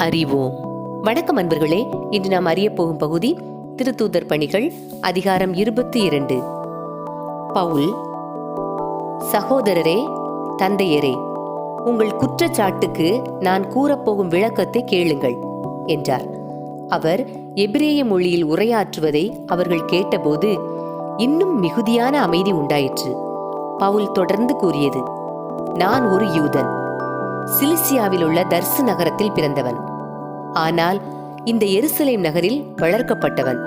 அறிவோம். வணக்கம் அன்பர்களே இன்று நாம் அறிய போகும் பகுதி திருத்தூதர் பணிகள் அதிகாரம் இருபத்தி இரண்டு. பவுல் சகோதரரே தந்தையரே உங்கள் குற்றச்சாட்டுக்கு நான் கூறப்போகும் விளக்கத்தை கேளுங்கள் என்றார். அவர் எபிரேய மொழியில் உரையாற்றுவதை அவர்கள் கேட்டபோது இன்னும் மிகுதியான அமைதி உண்டாயிற்று. பவுல் தொடர்ந்து கூறியது நான் ஒரு யூதன். சிலிசியாவில் உள்ள தர்சு நகரத்தில் பிறந்தவன். ஆனால் இந்த எருசலேம் நகரில் வளர்க்கப்பட்டவன்.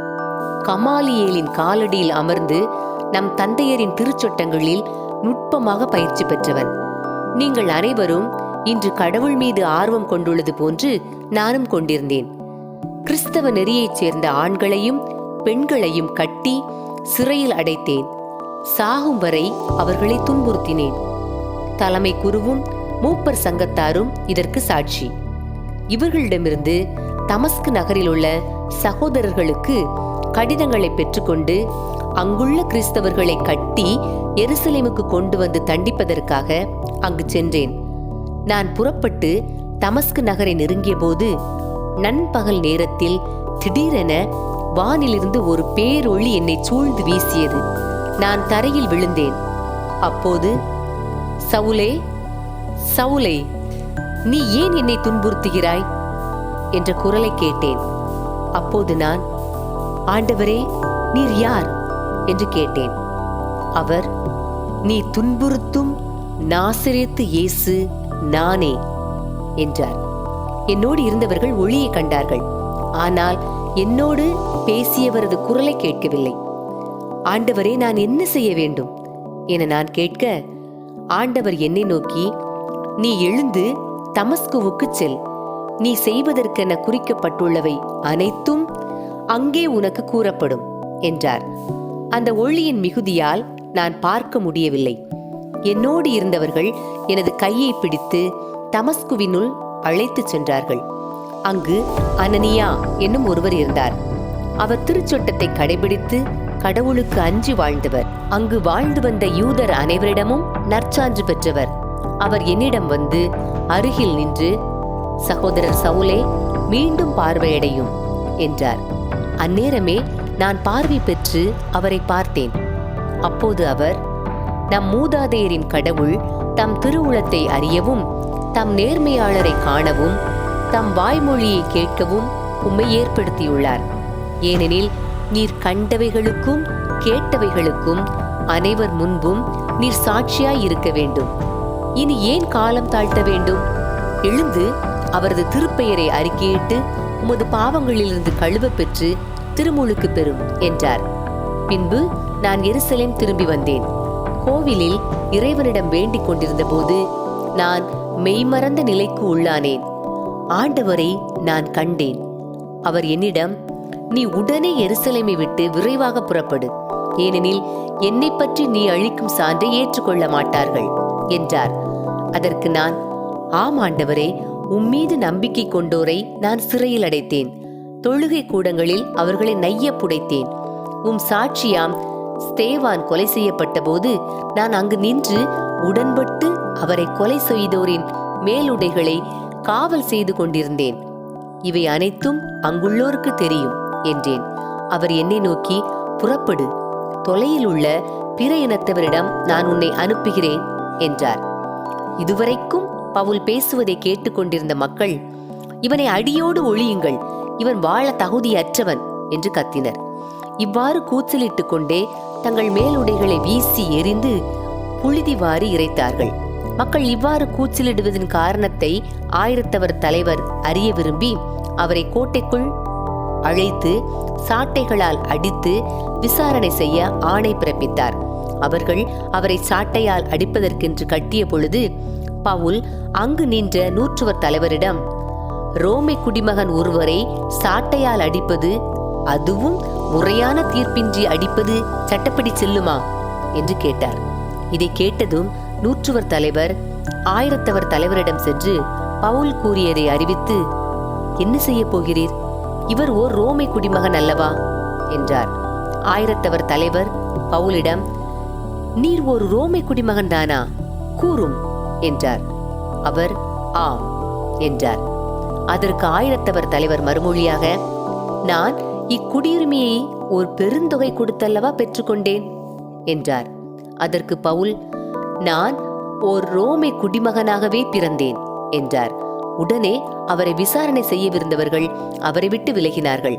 கமாலியேலின் காலடியில் அமர்ந்து நம் தந்தையரின் திருச்சொட்டங்களில் நுட்பமாக பயிற்சி பெற்றவன். நீங்கள் அனைவரும் இன்று கடவுள் மீது ஆர்வம் கொண்டுள்ளது போன்று நானும் கொண்டிருந்தேன். கிறிஸ்தவ நெறியைச் சேர்ந்த ஆண்களையும் பெண்களையும் கட்டி சிறையில் அடைத்தேன். சாகும் வரை அவர்களை துன்புறுத்தினேன். தலைமை குருவும் மூப்பர் சங்கத்தாரும் இதற்கு சாட்சி. இவர்களிடமிருந்து தமஸ்கு நகரில் உள்ள சகோதரர்களுக்கு கடிதங்களை பெற்றுக்கொண்டு அங்குள்ள கிறிஸ்தவர்களை கட்டி எருசலேமுக்கு கொண்டு வந்து தண்டிப்பதற்காக அங்கு சென்றேன். நான் புறப்பட்டு தமஸ்கு நகரை நெருங்கிய போது நண்பகல் நேரத்தில் திடீரென வானிலிருந்து ஒரு பேரொளி என்னை சூழ்ந்து வீசியது. நான் தரையில் விழுந்தேன். அப்போது சவுலே சவுலே நீ ஏன் என்னை துன்புறுத்துகிறாய்? என்ற குரலை கேட்டேன். அப்போது நான் ஆண்டவரே நீர் யார்? என்று கேட்டேன். அவர் நீ துன்புறுத்தும் நாசிரியத்து இயேசு நானே என்றார். என்னோடு இருந்தவர்கள் ஒளியை கண்டார்கள். ஆனால் என்னோடு பேசியவரது குரலை கேட்கவில்லை. ஆண்டவரே நான் என்ன செய்ய வேண்டும்? என நான் கேட்க ஆண்டவர் என்னை நோக்கி நீ எழுந்து தமஸ்குவுக்கு செல். நீ செய்வதற்கென குறிக்கப்பட்டுள்ளவை அனைத்தும் அங்கே உனக்கு கூறப்படும் என்றார். அந்த ஒளியின் மிகுதியால் நான் பார்க்க முடியவில்லை. என்னோடு இருந்தவர்கள் எனது கையை பிடித்து தமஸ்குவினுள் அழைத்துச் சென்றார்கள். அங்கு அனனியா என்னும் ஒருவர் இருந்தார். அவர் திருச்சொட்டத்தை கடைபிடித்து கடவுளுக்கு அஞ்சி வாழ்ந்தவர். அங்கு வாழ்ந்து வந்த யூதர் அனைவரிடமும் நற்சான்று பெற்றவர். அவர் என்னிடம் வந்து அருகில் நின்று சகோதரர் சவுலே மீண்டும் பார்வையடையும் என்றார். அந்நேரமே நான் பார்வை பெற்று அவரை பார்த்தேன். அப்போது அவர் நம் மூதாதையரின் கடவுள் தம் திருவுளத்தை அறியவும் தம் நேர்மையாளரை காணவும் தம் வாய்மொழியை கேட்கவும் உம்மை ஏற்படுத்தியுள்ளார். ஏனெனில் நீர் கண்டவைகளுக்கும் கேட்டவைகளுக்கும் அனைவர் முன்பும் நீர் சாட்சியாய் இருக்க வேண்டும். இனி ஏன் காலம் தாழ்த்த வேண்டும்? எழுந்து அவரது திருப்பெயரை அறிக்கையிட்டு உமது பாவங்களிலிருந்து கழுவ பெற்று திருமுழுக்கு பெறும் என்றார். பின்பு நான் எருசலேம் திரும்பி வந்தேன். கோவிலில் இறைவனிடம் வேண்டிக் கொண்டிருந்த போது நான் மெய்மறந்த நிலைக்கு உள்ளானேன். ஆண்டவரை நான் கண்டேன். அவர் என்னிடம் நீ உடனே எருசலேமை விட்டு விரைவாக புறப்படு. ஏனெனில் என்னை பற்றி நீ அழிக்கும் சான்றை ஏற்றுக்கொள்ள மாட்டார்கள். என்றார். அதற்கு நான் ஆம் ஆண்டவரே உம்மீது நம்பிக்கை கொண்டோரை நான் சிறையில் அடைத்தேன். தொழுகை கூடங்களில் அவர்களை நைய புடைத்தேன். உம் சாட்சியாம் ஸ்தேவான் கொலை செய்யப்பட்ட போது நான் அங்கு நின்று உடன்பட்டு அவரை கொலை செய்தோரின் மேலுடைகளை காவல் செய்து கொண்டிருந்தேன். இவை அனைத்தும் அங்குள்ளோருக்கு தெரியும் என்றேன். அவர் என்னை நோக்கி புறப்படு. தொலையில் உள்ள பிற இனத்தவரிடம் நான் உன்னை அனுப்புகிறேன். என்றார். இதுவரைக்கும் பவுல் பேசுவதை கேட்டுக்கொண்டிருந்த மக்கள் இவனை அடியோடு ஒழியுங்கள் இவன் வாழ தகுதியற்றவன் என்று கத்தினர். இவ்வாறு கூச்சலிட்டுக் கொண்டே தங்கள் மேலுடைகளை வீசி எறிந்து புழுதி வாரி இறைத்தார்கள். மக்கள் இவ்வாறு கூச்சலிடுவதன் காரணத்தை ஆயிரத்தவர் தலைவர் அறிய விரும்பி அவரை கோட்டைக்குள் அழைத்து சாட்டைகளால் அடித்து விசாரணை செய்ய ஆணை பிறப்பித்தார். அவர்கள் அவரை சாட்டையால் அடிப்பதற்கென்று கட்டிய பொழுது பவுல் அங்கு நின்ற நூற்றுவர் தலைவரிடம் ரோமை குடிமகன் ஒருவரை சாட்டையால் அடிப்பது அதுவும் முறையான தீர்ப்பின்றி அடிப்பது சட்டப்படி செல்லுமா? என்று கேட்டார். இதை கேட்டதும் நூற்றுவர் தலைவர் ஆயிரத்தவர் தலைவரிடம் சென்று பவுல் கூறியதை அறிவித்து என்ன செய்ய போகிறீர்? இவர் ஓர் ரோமை குடிமகன் அல்லவா? என்றார். ஆயிரத்தவர் தலைவர் பவுலிடம் நீர் ஒரு ரோமை குடிமகன் தானா? கூறும் என்றார். அவர் ஆம் என்றார். அதற்கு ஆயிரத்தவர் தலைவர் மறுமொழியாக நான் இக்குடியுரிமையை ஒரு பெருந்தொகை கொடுத்தல்லவா பெற்றுக்கொண்டேன் என்றார். அதற்கு பவுல் நான் ஓர் ரோமை குடிமகனாகவே பிறந்தேன் என்றார். உடனே அவரை விசாரணை செய்யவிருந்தவர்கள் அவரை விட்டு விலகினார்கள்.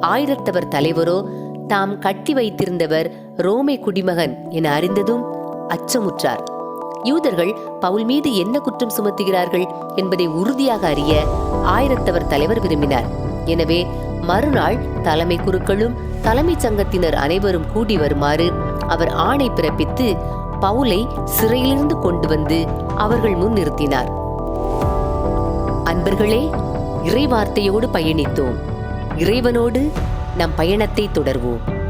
ஆயிரத்தவர் தலைவரோ தாம் கட்டி வைத்திருந்தவர் ரோமை குடிமகன் என அறிந்ததும் அச்சமுற்றார். யூதர்கள் பவுல் மீது என்ன குற்றம் சுமத்துகிறார்கள் என்பதை உறுதியாக அறிய ஆயிரத்தவர் தலைவர் விரும்பினார். எனவே மறுநாள் தலைமை குருக்களும் தலைமைச் சங்கத்தினர் அனைவரும் கூடி வருமாறு அவர் ஆணை பிறப்பித்து பவுலை சிறையிலிருந்து கொண்டு வந்து அவர்கள் முன் நிறுத்தினார். அன்பர்களே இறைவார்த்தையோடு பயணித்தோம். இறைவனோடு நம் பயணத்தை தொடர்வோம்.